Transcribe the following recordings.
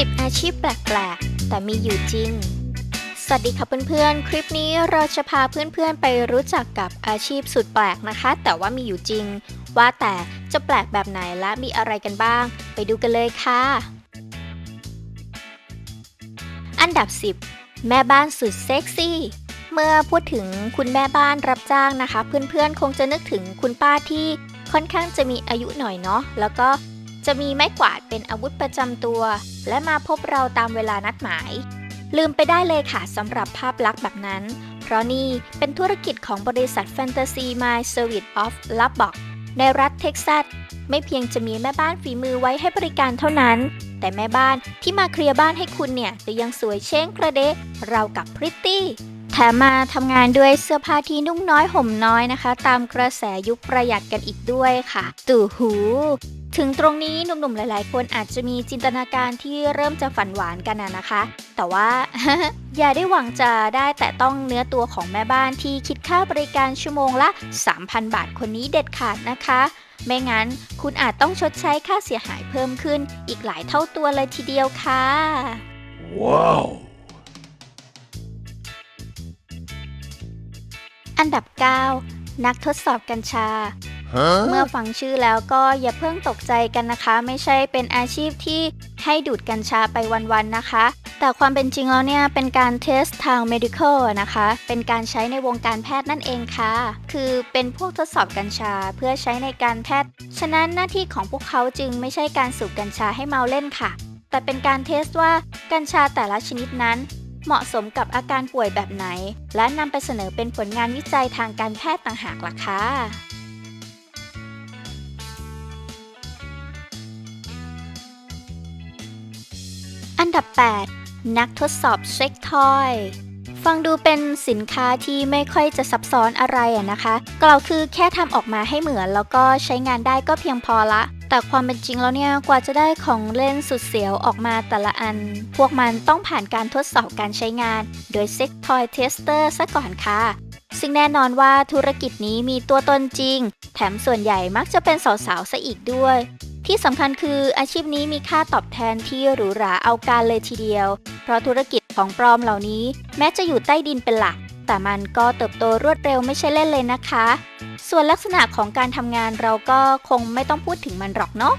10 อาชีพแปลก ๆ แต่มีอยู่จริง สวัสดีค่ะเพื่อนๆ คลิปนี้เราจะพาเพื่อนๆ ไปรู้จักกับอาชีพสุดแปลกนะคะ แต่ว่ามีอยู่จริง ว่าแต่จะแปลกแบบไหนและมีอะไรกันบ้าง ไปดูกันเลยค่ะ อันดับ 10 แม่บ้านสุดเซ็กซี่เมื่อพูดถึงคุณแม่บ้านรับจ้างนะคะ เพื่อนๆ คงจะนึกถึงคุณป้าที่ค่อนข้างจะมีอายุหน่อยเนาะแล้วก็ จะมีไม้กวาดเป็นอาวุธประจำตัว และมาพบเราตามเวลานัดหมาย ลืมไปได้เลยค่ะสำหรับภาพลักษณ์แบบนั้น เพราะนี่เป็นธุรกิจของบริษัท Fantasy My Service of l a b o c ในรัฐเท็กซัส ไม่เพียงจะมีแม่บ้านฝีมือไว้ให้บริการเท่านั้น แต่แม่บ้านที่มาเคลียร์บ้านให้คุณเนี่ย จะยังสวยเช้งกระเดะเรากับพริตตี้แถมมาทำงานด้วยเสื้อผ้าที่นุ่งน้อยห่มน้อยนะคะ ตามกระแสยุคประหยัดกันอีกด้วยค่ะตู่หู ถึงตรงนี้หนุ่มๆหลาย ๆ คนอาจจะมีจินตนาการที่เริ่มจะฝันหวานกันนะนะคะ แต่ว่า อย่าได้หวังจะได้แต่ต้องเนื้อตัวของแม่บ้านที่คิดค่าบริการชั่วโมงละ 3,000 บาทคนนี้เด็ดขาดนะคะ ไม่งั้นคุณอาจต้องชดใช้ค่าเสียหายเพิ่มขึ้นอีกหลายเท่าตัวเลยทีเดียวค่ะ Wow. อันดับ 9 นักทดสอบกัญชา Huh? เมื่อฟังชื่อแล้วก็อย่าเพิ่งตกใจกันนะคะ ไม่ใช่เป็นอาชีพที่ให้ดูดกัญชาไปวันๆนะคะ แต่ความเป็นจริงแล้วเนี่ยเป็นการเทสทาง medical อะนะคะ เป็นการใช้ในวงการแพทย์นั่นเองค่ะ คือเป็นพวกทดสอบกัญชาเพื่อใช้ในการแพทย์ ฉะนั้นหน้าที่ของพวกเขาจึงไม่ใช่การสูบกัญชาให้เมาเล่นค่ะ แต่เป็นการเทสว่ากัญชาแต่ละชนิดนั้นเหมาะสมกับอาการป่วยแบบไหน และนำไปเสนอเป็นผลงานวิจัยทางการแพทย์ต่างหากล่ะค่ะ อันดับ 8 นักทดสอบเซ็กทอยฟังดูเป็นสินค้าที่ไม่ค่อยจะซับซ้อนอะไรอะนะคะกล่าวคือแค่ทำออกมาให้เหมือน แล้วก็ใช้งานได้ก็เพียงพอละ แต่ความเป็นจริงแล้วเนี่ยกว่าจะได้ของเล่นสุดเสียวออกมาแต่ละอัน พวกมันต้องผ่านการทดสอบการใช้งาน โดย Sex Toy Tester ซะก่อนค่ะ ซึ่งแน่นอนว่าธุรกิจนี้มีตัวตนจริง แถมส่วนใหญ่มักจะเป็นสาวๆซะอีกด้วย ที่สำคัญคืออาชีพนี้มีค่าตอบแทนที่หรูหราเอาการเลยทีเดียว เพราะธุรกิจของปลอมเหล่านี้ แม้จะอยู่ใต้ดินเป็นหลัก แต่มันก็เติบโตรวดเร็วไม่ใช่เล่นเลยนะคะ ส่วนลักษณะของการทำงานเราก็คงไม่ต้องพูดถึงมันหรอกเนาะ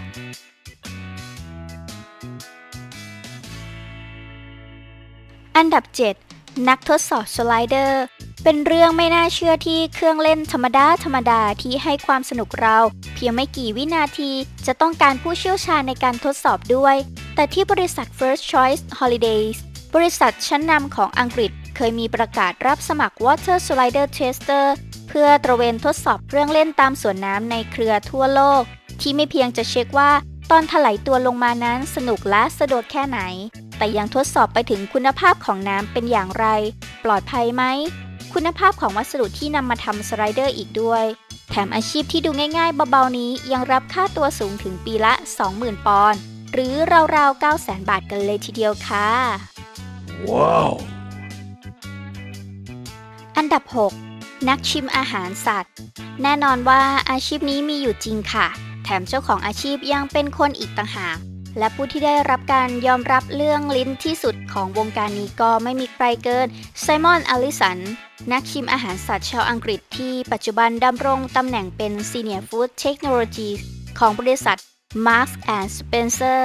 อันดับ 7 นักทดสอบสไลเดอร์ เป็นเรื่องไม่น่าเชื่อที่เครื่องเล่นธรรมดาธรรมดาที่ให้ความสนุกเรา เพียงไม่กี่วินาทีจะต้องการผู้เชี่ยวชาญในการทดสอบด้วย แต่ที่บริษัท First Choice Holidays บริษัทชั้นนำของอังกฤษเคยมีประกาศรับสมัคร Water Slider Tester เพื่อตระเวนทดสอบเครื่องเล่นตามสวนน้ำในเครือทั่วโลก ที่ไม่เพียงจะเช็คว่า ตอนถลายตัวลงมานั้นสนุกและสะดวกแค่ไหน แต่ยังทดสอบไปถึงคุณภาพของน้ำเป็นอย่างไร ปลอดภัยไหม คุณภาพของวัสดุที่นำมาทำสไลเดอร์อีกด้วย แถมอาชีพที่ดูง่ายๆเบาๆนี้ยังรับค่าตัวสูงถึงปีละ 20,000 ปอนด์หรือราวๆ 900,000 บาทกันเลยทีเดียวค่ะ Wow. อันดับ 6 นักชิมอาหารสัตว์ แน่นอนว่าอาชีพนี้มีอยู่จริงค่ะ แถมเจ้าของอาชีพยังเป็นคนอีกต่างหาก และผู้ที่ได้รับการยอมรับเรื่องลิ้นที่สุดของวงการนี้ก็ไม่มีใครเกินไซมอนอลิสันนักชิมอาหารสัตว์ชาวอังกฤษที่ปัจจุบันดำรงตำแหน่งเป็น Senior Food Technology ของบริษัท Marks and Spencer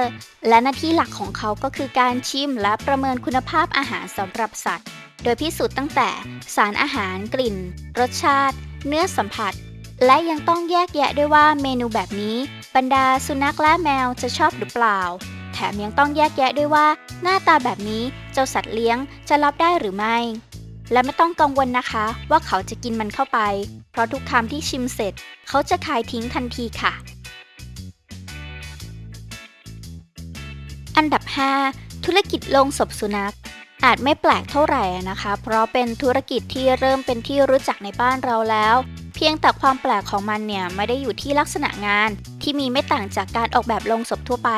และหน้าที่หลักของเขาก็คือการชิมและประเมินคุณภาพอาหารสำหรับสัตว์ โดยพิสูจน์ตั้งแต่สารอาหารกลิ่น รสชาติ เนื้อสัมผัส และยังต้องแยกแยะด้วยว่าเมนูแบบนี้ บรรดาสุนัขและแมวจะชอบหรือเปล่า แถมยังต้องแยกแยะด้วยว่า หน้าตาแบบนี้เจ้าสัตว์เลี้ยงจะรับได้หรือไม่ และไม่ต้องกังวลนะคะ ว่าเขาจะกินมันเข้าไป เพราะทุกคำที่ชิมเสร็จ เขาจะคายทิ้งทันทีค่ะ อันดับ 5 ธุรกิจโรงศพสุนัขอาจไม่แปลกเท่าไหร่นะคะ เพราะเป็นธุรกิจที่เริ่มเป็นที่รู้จักในบ้านเราแล้ว เพียงแต่ความแปลกของมันเนี่ยไม่ได้อยู่ที่ลักษณะงานที่มีไม่ต่างจากการออกแบบลงศพทั่วไป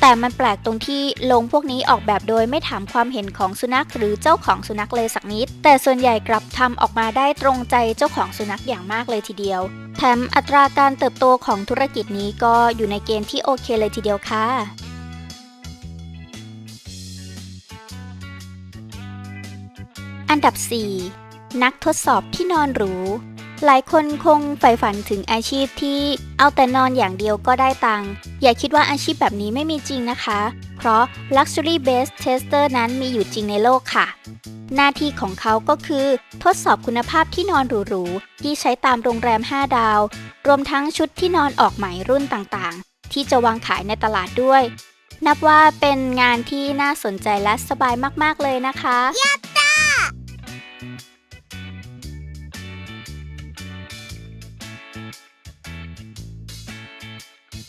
แต่มันแปลกตรงที่ลงพวกนี้ออกแบบโดยไม่ถามความเห็นของสุนัขหรือเจ้าของสุนัขเลยสักนิด แต่ส่วนใหญ่กลับทำออกมาได้ตรงใจเจ้าของสุนัขอย่างมากเลยทีเดียว แถมอัตราการเติบโตของธุรกิจนี้ก็อยู่ในเกณฑ์ที่โอเคเลยทีเดียวค่ะอันดับ 4 นักทดสอบที่นอนหรู หลายคนคงใฝ่ฝันถึงอาชีพที่เอาแต่นอนอย่างเดียวก็ได้ตังค์ อย่าคิดว่าอาชีพแบบนี้ไม่มีจริงนะคะ เพราะ Luxury Base Tester นั้นมีอยู่จริงในโลกค่ะ หน้าที่ของเขาก็คือ ทดสอบคุณภาพที่นอนหรูๆ ที่ใช้ตามโรงแรม 5 ดาว รวมทั้งชุดที่นอนออกใหม่รุ่นต่างๆ ที่จะวางขายในตลาดด้วย นับว่าเป็นงานที่น่าสนใจและสบายมากๆเลยนะคะ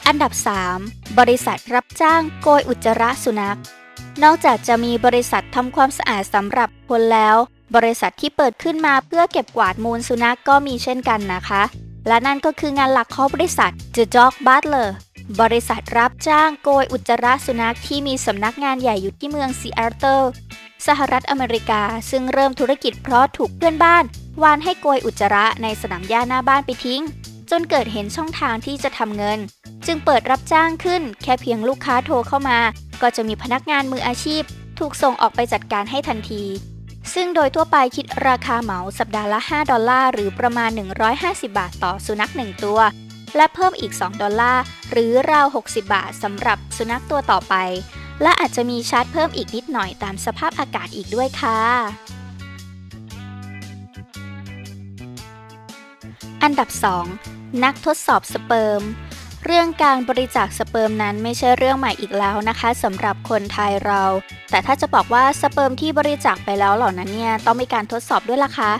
อันดับ 3 บริษัทรับจ้างโกยอุจจาระสุนัข นอกจากจะมีบริษัททำความสะอาดสำหรับคนแล้ว บริษัทที่เปิดขึ้นมาเพื่อเก็บกวาดมูลสุนัขกก็มีเช่นกันนะคะ และนั่นก็คืองานหลักของบริษัท The Dog Butler บริษัทรับจ้างโกยอุจจาระสุนัขที่มีสำนักงานใหญ่อยู่ที่เมืองซีแอตเทิลสหรัฐอเมริกา ซึ่งเริ่มธุรกิจเพราะถูกเพื่อนบ้านวานให้โกยอุจจาระในสนามหญ้าหน้าบ้านไปทิ้ง จนเกิดเห็นช่องทางที่จะทำเงิน จึงเปิดรับจ้างขึ้น แค่เพียงลูกค้าโทรเข้ามา ก็จะมีพนักงานมืออาชีพ ถูกส่งออกไปจัดการให้ทันที ซึ่งโดยทั่วไปคิดราคาเหมาสัปดาห์ละ 5 ดอลลาร์หรือประมาณ 150 บาทต่อสุนัข 1 ตัว และเพิ่มอีก 2 ดอลลาร์หรือราว 60 บาทสำหรับสุนัขตัวต่อไป และอาจจะมีชาร์จเพิ่มอีกนิดหน่อยตามสภาพอากาศอีกด้วยค่ะอันดับ 2 นักทดสอบสเปิร์ม เรื่องการบริจาคสเปิร์มนั้นไม่ใช่เรื่องใหม่อีกแล้วนะคะสำหรับคนไทยเรา แต่ถ้าจะบอกว่าสเปิร์มที่บริจาคไปแล้วเหล่านั้นเนี่ยต้องมีการทดสอบด้วยล่ะคะ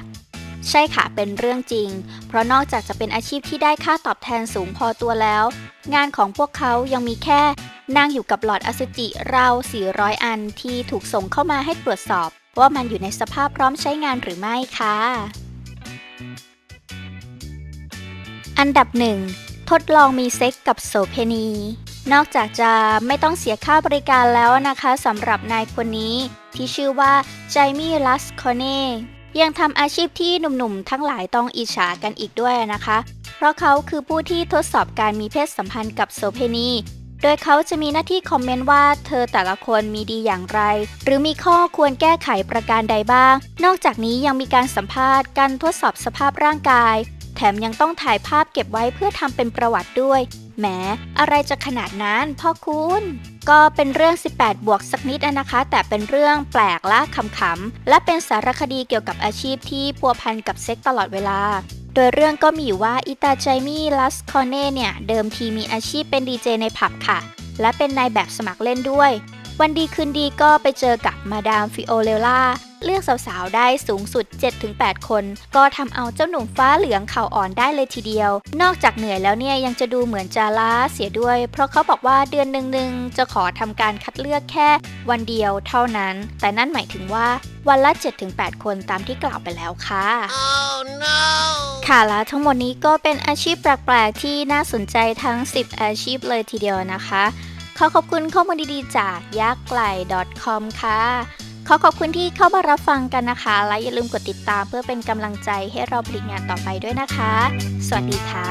ใช่ค่ะเป็นเรื่องจริง เพราะนอกจากจะเป็นอาชีพที่ได้ค่าตอบแทนสูงพอตัวแล้ว งานของพวกเขายังมีแค่นั่งอยู่กับหลอดอสุจิราว 400 อันที่ถูกส่งเข้ามาให้ตรวจสอบ ว่ามันอยู่ในสภาพพร้อมใช้งานหรือไม่ค่ะ อันดับหนึ่ง ทดลองมีเซ็กกับโสเพณี นอกจากจะไม่ต้องเสียค่าบริการแล้วนะคะสำหรับนายคนนี้ที่ชื่อว่าไจมี่ลัสคอเน่ยังทำอาชีพที่หนุ่มๆทั้งหลายต้องอิจฉากันอีกด้วยนะคะ เพราะเขาคือผู้ที่ทดสอบการมีเพศสัมพันธ์กับโสเพณีโดยเขาจะมีหน้าที่คอมเมนต์ว่าเธอแต่ละคนมีดีอย่างไร หรือมีข้อควรแก้ไขประการใดบ้าง นอกจากนี้ยังมีการสัมภาษณ์การทดสอบสภาพร่างกาย แถมยังต้องถ่ายภาพเก็บไว้เพื่อทำเป็นประวัติด้วย แหม อะไรจะขนาดนั้นพ่อคุณ ก็เป็นเรื่อง 18 บวกสักนิดนะคะ แต่เป็นเรื่องแปลกและขำๆ และเป็นสารคดีเกี่ยวกับอาชีพที่พัวพันกับเซ็กตลอดเวลา โดยเรื่องก็มีอยู่ว่าอิตาไจมี่ลัสคอเน่เนี่ย เดิมทีมีอาชีพเป็นดีเจในผับค่ะ และเป็นนายแบบสมัครเล่นด้วย วันดีคืนดีก็ไปเจอกับมาดามฟิโอเรล่าเลือกสาวๆ ได้สูงสุด 7-8 คน ก็ทำเอาเจ้าหนุ่มฟ้าเหลืองเข่าอ่อนได้เลยทีเดียว นอกจากเหนื่อยแล้วเนี่ยยังจะดูเหมือนจะล้าเสียด้วย เพราะเขาบอกว่าเดือนหนึ่งๆจะขอทำการคัดเลือกแค่วันเดียวเท่านั้น แต่นั่นหมายถึงว่าวันละ 7-8 คนตามที่กล่าวไปแล้วค่ะ Oh no! ค่ะแล้วทั้งหมดนี้ก็เป็นอาชีพแปลกๆ ที่น่าสนใจทั้ง 10 อาชีพเลยทีเดียวนะคะ ขอขอบคุณข้อมูลดีๆ จากยักษ์ไกล .com ค่ะ ขอขอบคุณที่เข้ามารับฟังกันนะคะ และอย่าลืมกดติดตามเพื่อเป็นกำลังใจให้เราผลิตงานต่อไปด้วยนะคะ สวัสดีค่ะ